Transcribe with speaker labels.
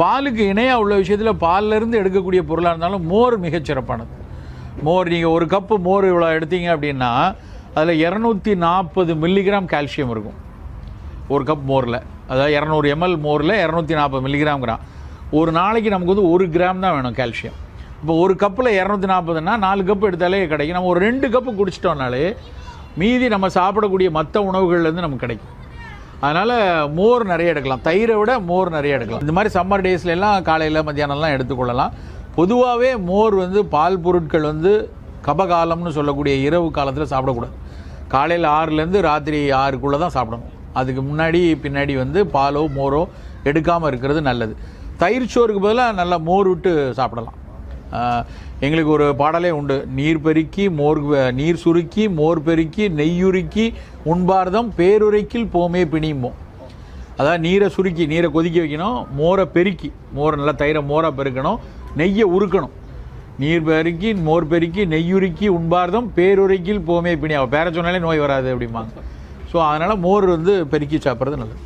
Speaker 1: பாலுக்கு இணையாக உள்ள விஷயத்தில் பாலிலிருந்து எடுக்கக்கூடிய பொருளாக இருந்தாலும் மோர் மிகச்சிறப்பானது மோர் நீங்கள் ஒரு கப்பு மோர் இவ்வளோ எடுத்தீங்க அப்படின்னா அதில் இரநூத்தி நாற்பது மில்லிகிராம் கால்சியம் இருக்கும். ஒரு கப் மோரில். அதாவது இரநூறு எம்எல் மோரில் இரநூத்தி நாற்பது மில்லிகிராம் கிராம் ஒரு நாளைக்கு நமக்கு வந்து ஒரு கிராம் தான் வேணும் கால்சியம் இப்போ ஒரு கப்பில் இரநூத்தி நாற்பதுன்னா நாலு கப் எடுத்தாலே கிடைக்கும். நம்ம ஒரு ரெண்டு கப்பு குடிச்சிட்டோம்னாலே மீதி நம்ம சாப்பிடக்கூடிய மற்ற உணவுகள்லேருந்து நமக்கு கிடைக்கும். அதனால் மோர் நிறைய எடுக்கலாம். தயிரை விட மோர் நிறைய எடுக்கலாம். இந்த மாதிரி சம்மர் டேஸ்ல எல்லாம் காலையில் மத்தியானம்லாம் எடுத்துக்கொள்ளலாம் பொதுவாகவே மோர் வந்து பால் பொருட்கள் வந்து கபகாலம்னு சொல்லக்கூடிய இரவு காலத்தில் சாப்பிடக்கூடாது. காலையில் ஆறுலேருந்து ராத்திரி ஆறுக்குள்ளே தான் சாப்பிடணும். அதுக்கு முன்னாடி பின்னாடி வந்து பாலோ மோரோ எடுக்காமல் இருக்கிறது நல்லது. தயிர் சோறுக்கு பதிலாக நல்லா மோர் விட்டு சாப்பிடலாம். எங்களுக்கு ஒரு பாடலே உண்டு. நீர் பெருக்கி மோர் நீர் சுருக்கி மோர் பெருக்கி நெய்யுருக்கி உண்பார்தம் பேருரைக்கில் போமே பிணியுமோம் அதாவது நீரை சுருக்கி நீரை கொதிக்க வைக்கணும் மோரை பெருக்கி மோரை நல்லா தயிரை மோரை பெருக்கணும் நெய்யை உருக்கணும். நீர் பெருக்கி மோர் பெருக்கி நெய்யுருக்கி உண்பார்தம் பேருரைக்கில் போமே பிணி அவள் பேர சொன்னாலே நோய் வராது அப்படிம்பாங்க. ஸோ அதனால் மோர் வந்து பெருக்கி சாப்பிட்றது நல்லது.